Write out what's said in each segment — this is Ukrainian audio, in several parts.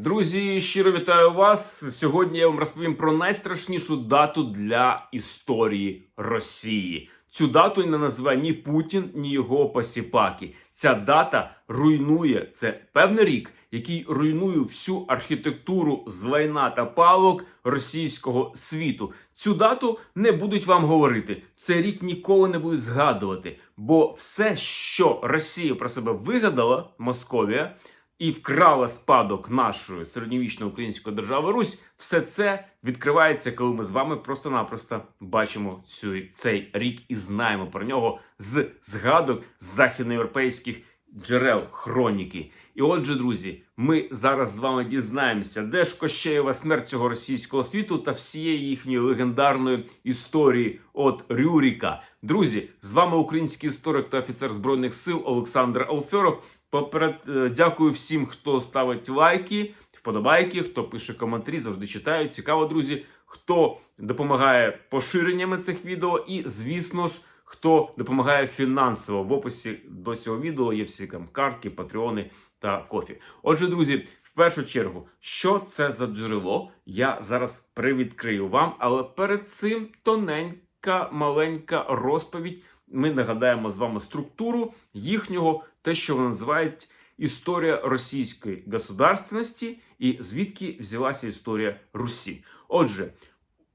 Друзі, щиро вітаю вас. Сьогодні я вам розповім про найстрашнішу дату для історії Росії. Цю дату не називає ні Путін, ні його посіпаки. Ця дата руйнує це певний рік, який руйнує всю архітектуру з лайна та палок російського світу. Цю дату не будуть вам говорити. Цей рік ніколи не будуть згадувати, бо все, що Росія про себе вигадала, Московія і вкрала спадок нашої середньовічної української держави Русь, все це відкривається, коли ми з вами просто-напросто бачимо цю, цей рік і знаємо про нього з згадок західноєвропейських джерел хроніки. І отже, друзі, ми зараз з вами дізнаємося, де ж Кощеєва смерть цього російського світу та всієї їхньої легендарної історії от Рюріка. Друзі, з вами український історик та офіцер збройних сил Олександр Алфьоров. Поперед е, дякую всім, хто ставить лайки, вподобайки, хто пише коментарі, завжди читаю. Цікаво, друзі, хто допомагає поширеннями цих відео, і звісно ж, хто допомагає фінансово. В описі до цього відео є всі там картки, патреони та кофі. Отже, друзі, в першу чергу, що це за джерело? Я зараз привідкрию вам, але перед цим тоненька маленька розповідь. Ми нагадаємо з вами структуру їхнього, те, що вони називають історія російської государственності, і звідки взялася історія Русі. Отже,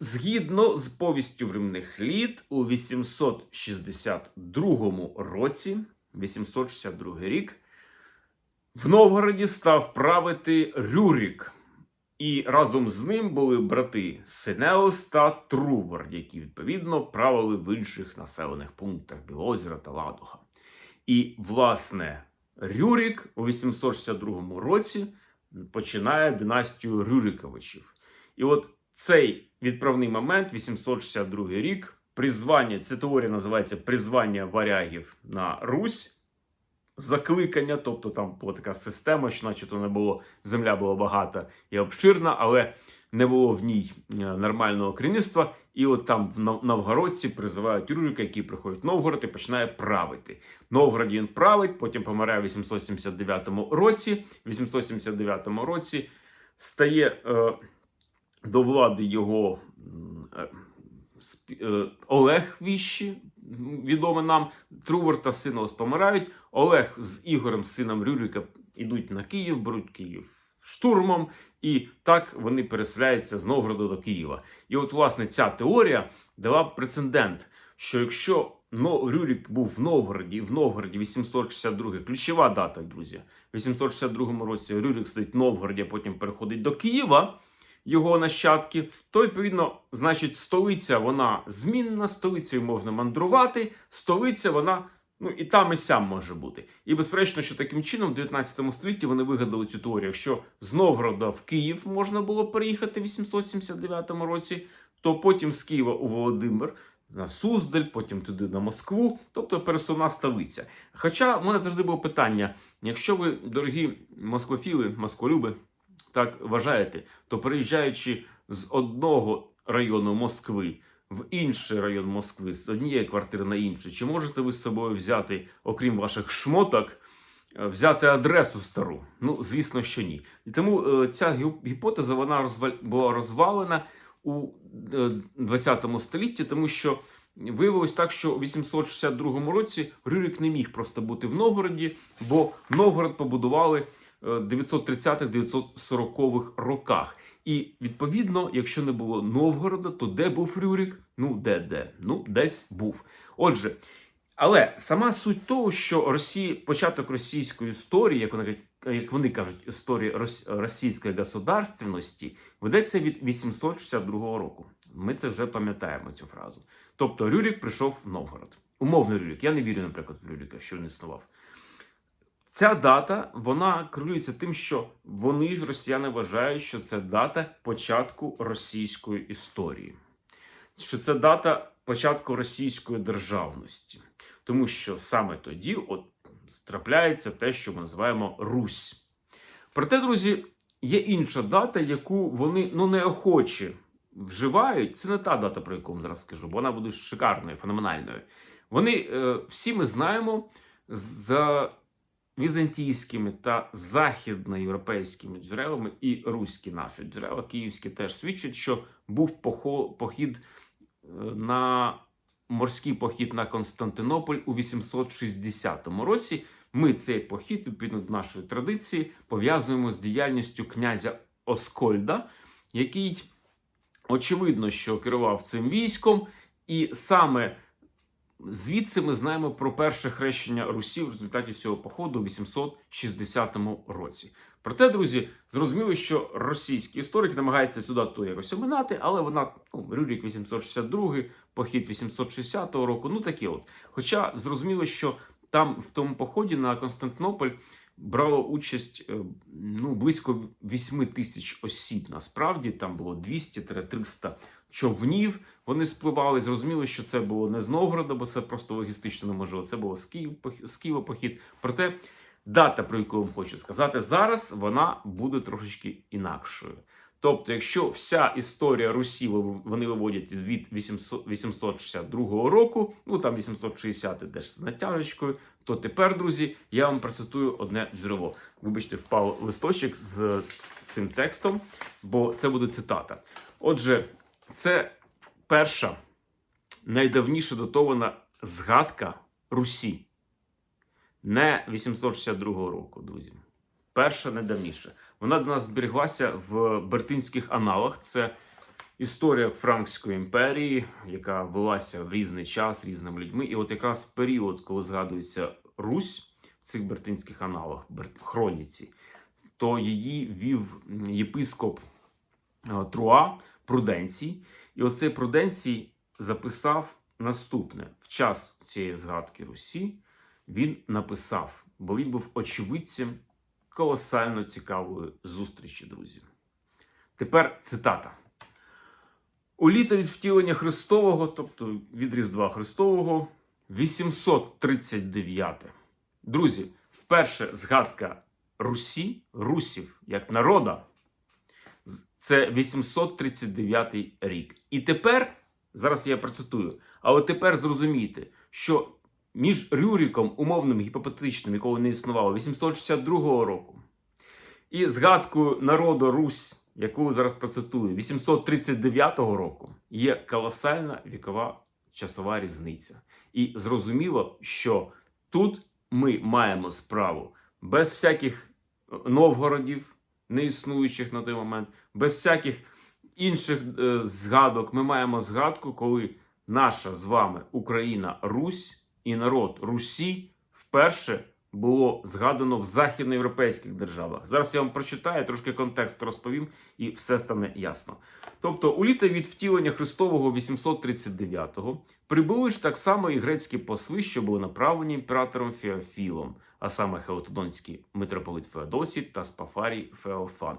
згідно з повістю временних літ, у 862 році, 862 рік, в Новгороді став правити Рюрік. І разом з ним були брати Синеус та Трувор, які відповідно правили в інших населених пунктах Білозера та Ладога. І, власне, Рюрік у 862 році починає династію Рюриковичів. І от цей відправний момент, 862 рік, призвання, ця теорія називається призвання варягів на Русь. Закликання, тобто там була така система, що начебто не було земля була багата і обширна, але не було в ній е, нормального керівництва. І от там в Новгородці призивають Рюрика, який приходить в Новгород і починає правити. В Новгороді він править, потім помирає в 879 році. В 879 році стає е, до влади його е, е, Олег Віщі, відоме нам. Трувор та Синос помирають. Олег з Ігорем, сином Рюрика, йдуть на Київ, беруть Київ штурмом, і так вони переселяються з Новгорода до Києва. І от, власне, ця теорія дала прецедент, що якщо Но, Рюрик був в Новгороді, в Новгороді 862 ключова дата, друзі. В 862 році Рюрик сидить в Новгороді, а потім переходить до Києва. Його нащадки, то відповідно, значить, столиця вона змінна, столицею можна мандрувати, столиця вона ну і там, і сям може бути. І безперечно, що таким чином в 19 столітті вони вигадали цю теорію. Якщо з Новгорода в Київ можна було переїхати в 879 році, то потім з Києва у Володимир. На Суздаль, потім туди на Москву, тобто пересувна столиця. Хоча в мене завжди було питання: якщо ви, дорогі москофіли, москолюби, так вважаєте, то переїжджаючи з одного району Москви в інший район Москви, з однієї квартири на іншу, чи можете ви з собою взяти, окрім ваших шмоток, е, взяти адресу стару? Ну, звісно, що ні. І тому е, ця гіпотеза вона розвал- була розвалена у е, 20 столітті, тому що. Виявилось так, що у 862 році Рюрик не міг просто бути в Новгороді, бо Новгород побудували е, 930-940 роках. І відповідно, якщо не було Новгорода, то де був Рюрик? Ну, де де? Ну, десь був. Отже, але сама суть того, що Росія, початок російської історії, як вони, як вони кажуть, історії рос- російської государственності, ведеться від 862 року. Ми це вже пам'ятаємо цю фразу. Тобто Рюрик прийшов в Новгород. Умовно Рюрик. Я не вірю, наприклад, в Рюрика, що він існував. Ця дата вона керується тим, що вони ж росіяни вважають, що це дата початку російської історії, що це дата початку російської державності, тому що саме тоді от трапляється те, що ми називаємо Русь. Проте, друзі, є інша дата, яку вони ну неохоче вживають. Це не та дата, про яку вам зараз скажу, бо вона буде шикарною, феноменальною. Вони е, всі ми знаємо за візантійськими та західноєвропейськими джерелами, і руські наші джерела, київські теж свідчать, що був похід е, на морський похід на Константинополь у 860 році. Ми цей похід, відповідно до нашої традиції, пов'язуємо з діяльністю князя Оскольда, який очевидно, що керував цим військом, і саме звідси ми знаємо про перше хрещення Русі в результаті цього походу у 860 році. Проте, друзі, зрозуміло, що російський історик намагається цю дату якось оминати, але вона ну, Рюрік 862, похід 860 року, ну такі от. Хоча зрозуміло, що там в тому поході на Константинополь брало участь е, ну, близько 8 тисяч осіб. Насправді там було 200-300 човнів. Вони спливали. Зрозуміло, що це було не з Новгорода, бо це просто логістично неможливо. Це було з, Києва похід. Проте дата, про яку я вам хочу сказати, зараз вона буде трошечки інакшою. Тобто, якщо вся історія Русі вони виводять від 862 року, ну там 860 теж з натяжечкою, то тепер, друзі, я вам процитую одне джерело. Вибачте, впав листочок з цим текстом, бо це буде цитата. Отже, це перша найдавніша датована згадка Русі. Не 862 року, друзі. Перша найдавніша. Вона до нас зберіглася в Бертинських аналах. Це історія Франкської імперії, яка велася в різний час різними людьми. І от якраз період, коли згадується Русь в цих бертинських аналах, хроніці, то її вів єпископ е, Труа Пруденцій. І оцей Пруденцій записав наступне: в час цієї згадки Русі він написав, бо він був очевидцем колосально цікавої зустрічі, друзі. Тепер цитата. У літо від втілення Христового, тобто від Різдва Христового, 839. Друзі, вперше згадка Русі, русів як народа, це 839 рік. І тепер, зараз я процитую, але тепер зрозумійте, що між Рюріком, умовним гіпотетичним, якого не існувало, 862 року, і згадкою народу Русь, яку зараз процитую, 839 року, є колосальна вікова часова різниця. І зрозуміло, що тут ми маємо справу без всяких Новгородів, неіснуючих на той момент, без всяких інших е, згадок. Ми маємо згадку, коли наша з вами Україна, Русь і народ Русі вперше було згадано в західноєвропейських державах. Зараз я вам прочитаю, трошки контекст розповім, і все стане ясно. Тобто, у літо від втілення Христового 839-го прибули ж так само і грецькі посли, що були направлені імператором Феофілом, а саме Хеотодонський митрополит Феодосій та Спафарій Феофан.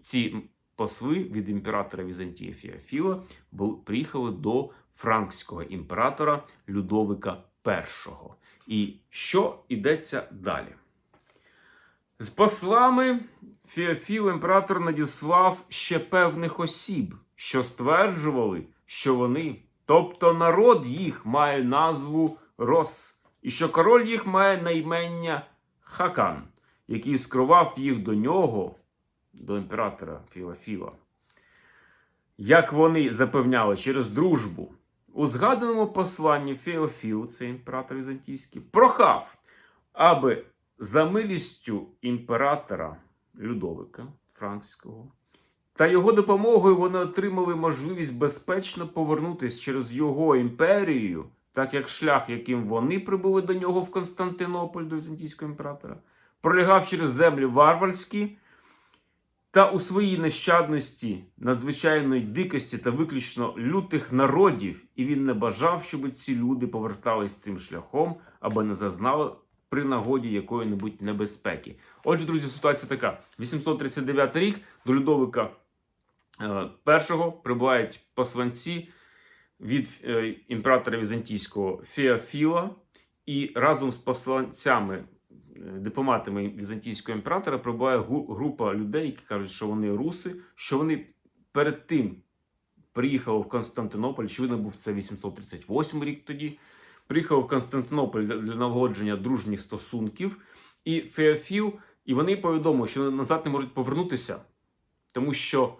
Ці посли від імператора Візантія Феофіла приїхали до франкського імператора Людовика І. І що йдеться далі? З послами Феофіл імператор надіслав ще певних осіб, що стверджували, що вони, тобто народ їх, має назву Рос, і що король їх має наймення Хакан, який скривав їх до нього, до імператора Фіофіла. Як вони запевняли через дружбу, у згаданому посланні Феофіл, це імператор Візантійський, прохав, аби за милістю імператора Людовика Франкського та його допомогою вони отримали можливість безпечно повернутися через його імперію, так як шлях, яким вони прибули до нього в Константинополь до Візантійського імператора, пролягав через землі варварські. Та у своїй нещадності, надзвичайної дикості та виключно лютих народів, і він не бажав, щоб ці люди повертались цим шляхом, аби не зазнали при нагоді якої-небудь небезпеки. Отже, друзі, ситуація така: 839 рік до Людовика е, першого прибувають посланці від е, імператора Візантійського Феофіла, і разом з посланцями е, дипломатами візантійського імператора прибуває група людей, які кажуть, що вони руси, що вони перед тим приїхали в Константинополь. Очевидно, був це 838 рік тоді. Приїхав в Константинополь для налагодження дружніх стосунків. і Феофіл, і вони повідомили, що назад не можуть повернутися, тому що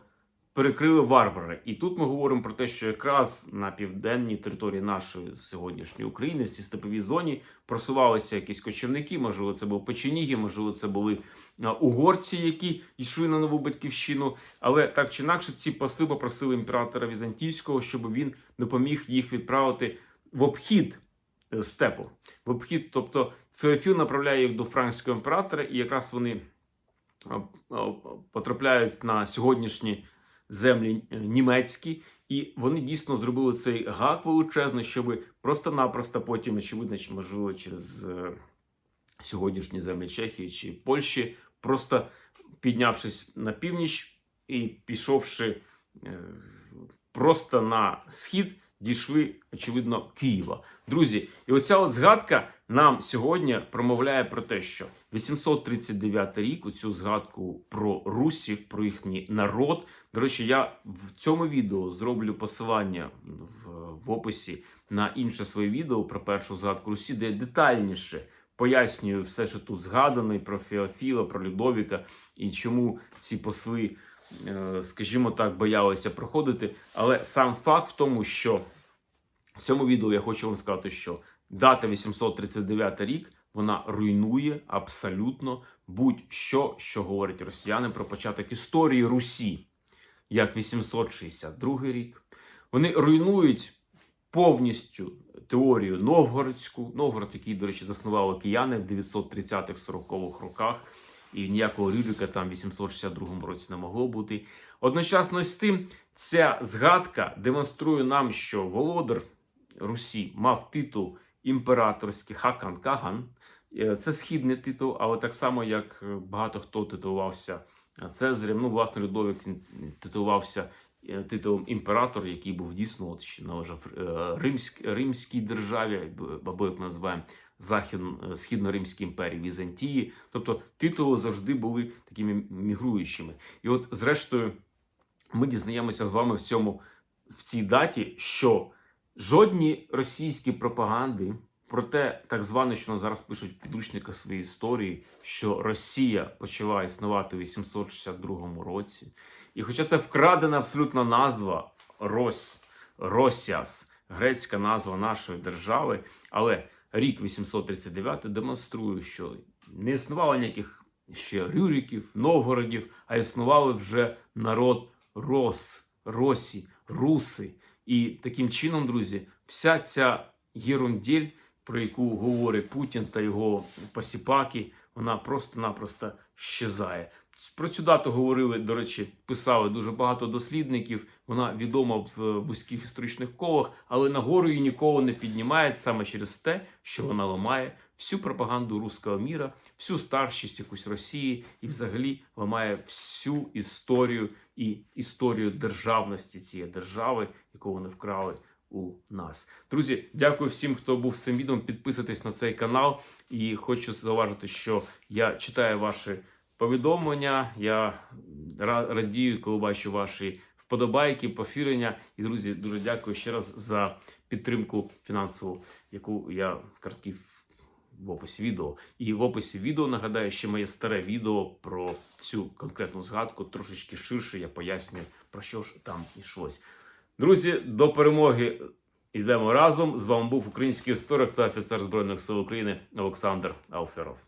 перекрили варвари. І тут ми говоримо про те, що якраз на південній території нашої сьогоднішньої України, в цій степовій зоні, просувалися якісь кочівники, можливо, це були печеніги, можливо, це були угорці, які йшли на нову батьківщину. Але так чи інакше, ці посли попросили імператора Візантійського, щоб він допоміг їх відправити в обхід е, степу. В обхід, тобто Феофіл направляє їх до франкського імператора, і якраз вони потрапляють на сьогоднішні землі е, німецькі, і вони дійсно зробили цей гак величезний, щоб просто-напросто потім, очевидно, можливо, через е, сьогоднішні землі Чехії чи Польщі, просто піднявшись на північ і пішовши е, просто на схід, дійшли, очевидно, Києва. Друзі, і оця от згадка нам сьогодні промовляє про те, що 839 рік, цю згадку про русів, про їхній народ. До речі, я в цьому відео зроблю посилання в, в описі на інше своє відео про першу згадку Русі, де детальніше пояснюю все, що тут згадано, і про Феофіла, про Людовіка, і чому ці посли, скажімо так, боялися проходити. Але сам факт в тому, що в цьому відео я хочу вам сказати, що дата 839 рік вона руйнує абсолютно будь-що, що говорять росіяни про початок історії Русі, як 862 рік. Вони руйнують повністю теорію Новгородську. Новгород, який, до речі, заснували кияни в 930-40-х роках, і ніякого Рюрика там в 862 році не могло бути. Одночасно з тим, ця згадка демонструє нам, що володар Русі мав титул імператорський Хакан Каган. Е, Це східний титул, але так само, як багато хто титулувався Цезарем. Ну, власне, Людовик титулувався е, титулом імператор, який був дійсно от, належав е, римськ, римській державі, або як ми називаємо Захід, е, імперії Візантії. Тобто титули завжди були такими мігруючими. І от, зрештою, ми дізнаємося з вами в цьому в цій даті, що жодні російські пропаганди про те, так зване, що нам зараз пишуть в підручниках своєї історії, що Росія почала існувати у 862 році. І хоча це вкрадена абсолютно назва Рось, Росіас, грецька назва нашої держави, але рік 839 демонструє, що не існувало ніяких ще Рюриків, Новгородів, а існували вже народ Рос, Росі, Руси. І таким чином, друзі, вся ця єрунділь, про яку говорить Путін та його посіпаки, вона просто-напросто щезає. Про цю дату говорили, до речі, писали дуже багато дослідників. Вона відома в вузьких історичних колах, але нагору її ніколи не піднімають саме через те, що вона ламає всю пропаганду руського міра, всю старшість якусь Росії і взагалі ламає всю історію і історію державності цієї держави, яку вони вкрали у нас. Друзі, дякую всім, хто був з цим відео. Підписуйтесь на цей канал. І хочу зауважити, що я читаю ваші повідомлення. Я ра- радію, коли бачу ваші вподобайки, поширення. І друзі, дуже дякую ще раз за підтримку фінансову, яку я картки в описі відео. І в описі відео нагадаю, ще моє старе відео про цю конкретну згадку трошечки ширше. Я пояснюю, про що ж там йшлось. Друзі, до перемоги йдемо разом. З вами був український історик та офіцер Збройних сил України Олександр Алферов.